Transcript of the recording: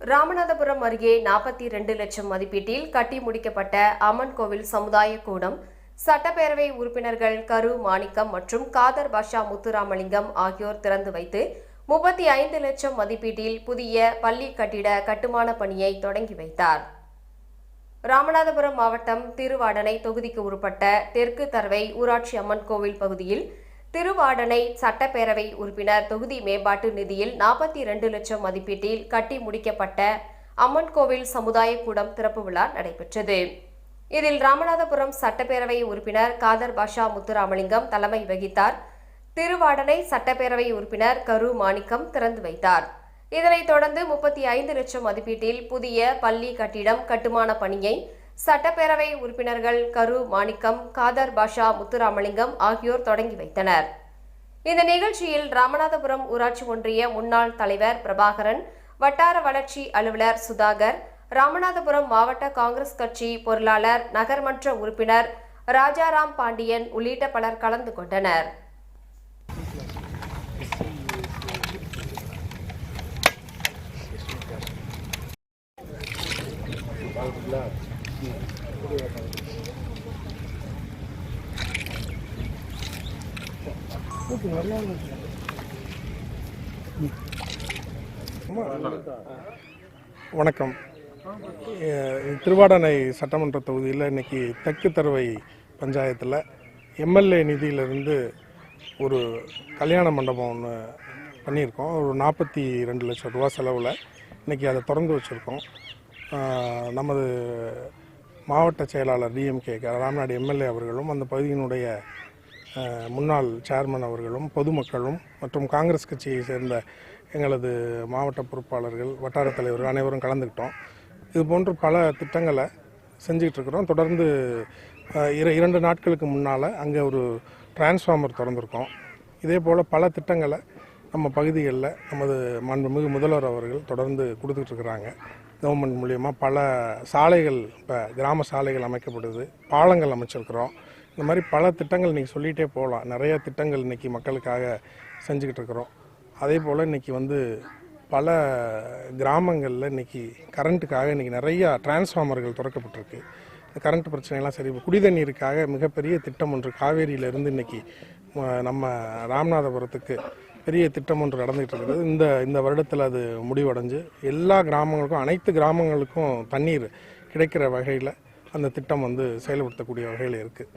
ராமநாதபுரம் அருகே நாற்பத்தி இரண்டு லட்சம் மதிப்பீட்டில் கட்டி முடிக்கப்பட்ட அம்மன் கோவில் சமுதாய கூடம் சட்டப்பேரவை உறுப்பினர்கள் கரு மாணிக்கம் மற்றும் காதர் பாஷா முத்துராமலிங்கம் ஆகியோர் திறந்து வைத்து முப்பத்தி ஐந்து லட்சம் மதிப்பீட்டில் புதிய பள்ளி கட்டிட கட்டுமான பணியை தொடங்கி வைத்தார். ராமநாதபுரம் மாவட்டம் திருவாடனை தொகுதிக்கு உட்பட்ட தெற்கு தரவை ஊராட்சி அம்மன் கோவில் பகுதியில் திருவாடனை சட்டப்பேரவை உறுப்பினர் தொகுதி மேம்பாட்டு நிதியில் நாற்பத்தி இரண்டு லட்சம் மதிப்பீட்டில் கட்டி முடிக்கப்பட்ட அம்மன் கோவில் சமுதாய கூடம் திறப்பு விழா நடைபெற்றது. இதில் ராமநாதபுரம் சட்டப்பேரவை உறுப்பினர் காதர் பாஷா முத்துராமலிங்கம் தலைமை வகித்தார். திருவாடனை சட்டப்பேரவை உறுப்பினர் கரு மாணிக்கம் திறந்து வைத்தார். இதனைத் தொடர்ந்து முப்பத்தி ஐந்து லட்சம் மதிப்பீட்டில் புதிய பள்ளி கட்டிடம் கட்டுமான பணியை சட்டப்பேரவை உறுப்பினர்கள் கரு மாணிக்கம் காதர் பாஷா முத்துராமலிங்கம் ஆகியோர் தொடங்கி வைத்தனர். இந்த நிகழ்ச்சியில் ராமநாதபுரம் ஊராட்சி ஒன்றிய முன்னாள் தலைவர் பிரபாகரன் வட்டார வளர்ச்சி அலுவலர் சுதாகர் ராமநாதபுரம் மாவட்ட காங்கிரஸ் கட்சி பொருளாளர் நகர்மன்ற உறுப்பினர் ராஜாராம் பாண்டியன் உள்ளிட்ட பலர் கலந்து கொண்டனர். வணக்கம். திருவாடனை திருவாடானை சட்டமன்ற தொகுதியில் இன்னைக்கு தெற்கு தருவை பஞ்சாயத்தில் எம்எல்ஏ நிதியிலிருந்து ஒரு கல்யாண மண்டபம் ஒன்று பண்ணியிருக்கோம். ஒரு நாற்பத்தி ரெண்டு லட்சம் ரூபா செலவில் இன்னைக்கு அதை திறந்து வச்சுருக்கோம். நமது மாவட்ட செயலாளர் டிஎம்கே ராம்நாடு எம்எல்ஏ அவர்களும் அந்த பகுதியினுடைய முன்னாள் சேர்மன் அவர்களும் பொதுமக்களும் மற்றும் காங்கிரஸ் கட்சியை சேர்ந்த எங்களது மாவட்ட பொறுப்பாளர்கள் வட்டார தலைவர்கள் அனைவரும் கலந்துக்கிட்டோம். இது போன்று பல திட்டங்களை செஞ்சுக்கிட்டு இருக்கிறோம் தொடர்ந்து இரண்டு நாட்களுக்கு முன்னால் அங்கே ஒரு டிரான்ஸ்ஃபார்மர் திறந்திருக்கோம். இதே போல் பல திட்டங்களை நம்ம பகுதிகளில் நமது மாண்புமிகு முதல்வர் அவர்கள் தொடர்ந்து கொடுத்துட்டு இருக்கிறாங்க கவர்மெண்ட் மூலியமாக பல சாலைகள் இப்போ கிராம சாலைகள் அமைக்கப்படுது பாலங்கள் அமைச்சிருக்கிறோம். இந்த மாதிரி பல திட்டங்கள் இன்றைக்கி சொல்லிகிட்டே போகலாம். நிறைய திட்டங்கள் இன்றைக்கி மக்களுக்காக செஞ்சுக்கிட்டு இருக்கிறோம் அதே போல் இன்றைக்கி வந்து பல கிராமங்களில் இன்றைக்கி கரண்ட்டுக்காக இன்றைக்கி நிறையா டிரான்ஸ்ஃபார்மர்கள் திறக்கப்பட்டிருக்கு. இந்த கரண்ட் பிரச்சனைலாம் சரி குடிதண்ணீருக்காக மிகப்பெரிய திட்டம் ஒன்று காவேரியிலிருந்து இன்றைக்கி நம்ம ராமநாதபுரத்துக்கு பெரிய திட்டம் ஒன்று நடந்துகிட்டு இருக்குது. இந்த இந்த வருடத்தில் அது முடிவடைஞ்சு எல்லா கிராமங்களுக்கும் அனைத்து கிராமங்களுக்கும் தண்ணீர் கிடைக்கிற வகையில் அந்த திட்டம் வந்து செயல்படுத்தக்கூடிய வகையில் இருக்குது